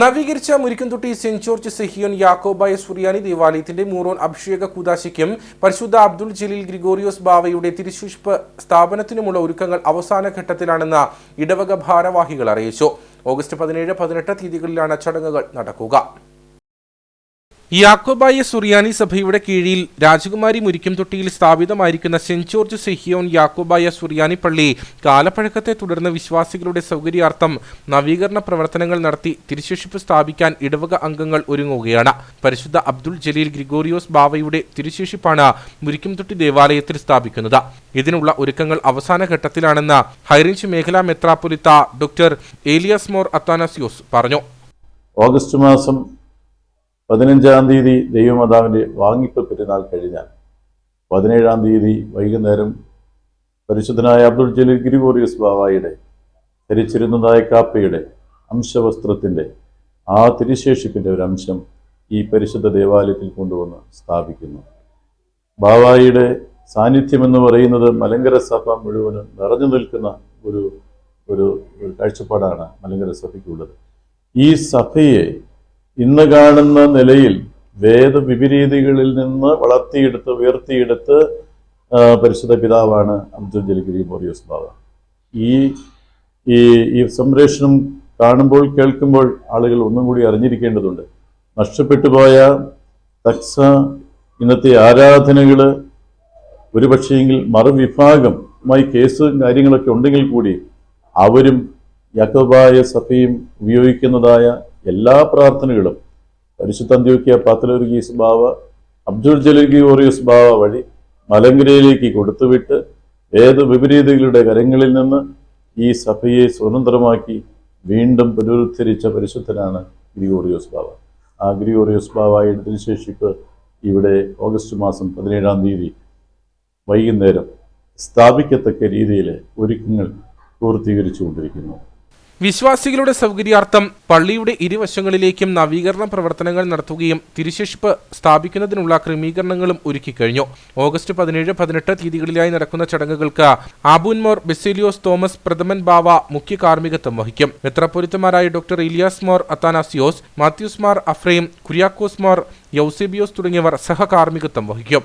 നവീകരിച്ച മുരിക്കൻതുട്ടി saint George Sehion Yakobaya Suriyani ദേവാലയത്തിന്റെ മൂറോൻ അഭിഷേക കൂതാശിക്കും പരിശുദ്ധ അബ്ദുൾ ജലീൽ ഗ്രിഗോറിയോസ് ബാവയുടെ തിരുശുഷ്പ സ്ഥാപനത്തിനുമുള്ള ഒരുക്കങ്ങൾ അവസാന ഘട്ടത്തിലാണെന്ന് ഇടവക ഭാരവാഹികൾ അറിയിച്ചു. ഓഗസ്റ്റ് പതിനേഴ് പതിനെട്ട് തീയതികളിലാണ് ചടങ്ങുകൾ നടക്കുക. യാക്കോബായ സുറിയാനി സഭയുടെ കീഴിൽ രാജകുമാരി മുരിക്കും തൊട്ടിയിൽ സ്ഥാപിതമായിരിക്കുന്ന സെന്റ് ജോർജ് സെഹിയോൻ യാക്കോബായ സുറിയാനി പള്ളി കാലപ്പഴക്കത്തെ തുടർന്ന് വിശ്വാസികളുടെ സൗകര്യാർത്ഥം നവീകരണ പ്രവർത്തനങ്ങൾ നടത്തി തിരുശേഷിപ്പ് സ്ഥാപിക്കാൻ ഇടവക അംഗങ്ങൾ ഒരുങ്ങുകയാണ്. പരിശുദ്ധ അബ്ദുൾ ജലീൽ ഗ്രിഗോറിയോസ് ബാവയുടെ തിരുശേഷിപ്പാണ് മുരിക്കുംതൊട്ടി ദേവാലയത്തിൽ സ്ഥാപിക്കുന്നത്. ഇതിനുള്ള ഒരുക്കങ്ങൾ അവസാന ഘട്ടത്തിലാണെന്ന് ഹൈറിഞ്ച് മേഖലാ മെത്രാപൊലിത്ത ഡോക്ടർ ഏലിയാസ് മോർ അത്താനാസിയോസ് പറഞ്ഞു. ഓഗസ്റ്റ് മാസം പതിനഞ്ചാം തീയതി ദൈവമാതാവിന്റെ വാങ്ങിപ്പ് പെരുന്നാൾ കഴിഞ്ഞാൽ പതിനേഴാം തീയതി വൈകുന്നേരം പരിശുദ്ധനായ അബ്ദുൾ ജലീൽ ഗിരിഗോറിയസ് ബാവായുടെ ധരിച്ചിരുന്നതായ കാപ്പയുടെ അംശവസ്ത്രത്തിന്റെ ആ തിരുശേഷിപ്പിന്റെ ഒരു അംശം ഈ പരിശുദ്ധ ദേവാലയത്തിൽ കൊണ്ടുവന്ന് സ്ഥാപിക്കുന്നു. ബാവായിയുടെ സാന്നിധ്യമെന്ന് പറയുന്നത് മലങ്കര സഭ മുഴുവനും നിറഞ്ഞു നിൽക്കുന്ന ഒരു ഒരു കാഴ്ചപ്പാടാണ് മലങ്കര സഭയ്ക്കുള്ളത്. ഈ സഭയെ ഇന്ന് കാണുന്ന നിലയിൽ വേദവിപരീതികളിൽ നിന്ന് വളർത്തിയെടുത്ത് ഉയർത്തിയെടുത്ത് പരിശുദ്ധ പിതാവാണ് അബ്ദുൽ ജലഗിരി മോറിയോസ് ബാബ. ഈ ഈ ഈ സംപ്രേഷണം കാണുമ്പോൾ കേൾക്കുമ്പോൾ ആളുകൾ ഒന്നും കൂടി അറിഞ്ഞിരിക്കേണ്ടതുണ്ട്. നഷ്ടപ്പെട്ടു പോയ തക്സ ഇന്നത്തെ ആരാധനകൾ ഒരുപക്ഷെങ്കിൽ മറുവിഭാഗമായി കേസും കാര്യങ്ങളൊക്കെ ഉണ്ടെങ്കിൽ കൂടി അവരും യാക്കോബായ സഭയും ഉപയോഗിക്കുന്നതായ എല്ലാ പ്രാർത്ഥനകളും പരിശുദ്ധ അന്ത്യോക്യ പാത്തലോർഗീസ് ബാവ അബ്ദുൾ ജലീൽ ഓറിയസ് ബാവ വഴി മലങ്കരയിലേക്ക് കൊടുത്തുവിട്ട് ഏത് വിപരീതങ്ങളുടെ കരങ്ങളിൽ നിന്ന് ഈ സഭയെ സ്വതന്ത്രമാക്കി വീണ്ടും പുനരുദ്ധരിച്ച പരിശുദ്ധനാണ് ഗ്രിഗോറിയോസ് ബാവ ആ ഗ്രിഗോറിയോസ് ബാവായുടെ തിരുശേഷിപ്പ് ഇവിടെ ഓഗസ്റ്റ് മാസം പതിനേഴാം തീയതി വൈകുന്നേരം സ്ഥാപിക്കത്തക്ക രീതിയിൽ ഒരുക്കങ്ങൾ പൂർത്തീകരിച്ചുകൊണ്ടിരിക്കുന്നു. വിശ്വാസികളുടെ സൗകര്യാർത്ഥം പള്ളിയുടെ ഇരുവശങ്ങളിലേക്കും നവീകരണ പ്രവർത്തനങ്ങൾ നടത്തുകയും തിരുശേഷിപ്പ് സ്ഥാപിക്കുന്നതിനുള്ള ക്രമീകരണങ്ങളും ഒരുക്കിക്കഴിഞ്ഞു. ഓഗസ്റ്റ് പതിനേഴ് പതിനെട്ട് തീയതികളിലായി നടക്കുന്ന ചടങ്ങുകൾക്ക് ആബുൻമോർ ബെസിലിയോസ് തോമസ് പ്രഥമൻ ബാവ മുഖ്യ കാർമ്മികത്വം വഹിക്കും. മെത്രപ്പൊരുത്തമാരായ ഡോക്ടർ ഇലിയാസ് മോർ അത്താനാസിയോസ് മാത്യൂസ് മാർ അഫ്രൈം കുര്യാക്കോസ് മോർ യൗസേബിയോസ് തുടങ്ങിയവർ സഹകാർമ്മികത്വം വഹിക്കും.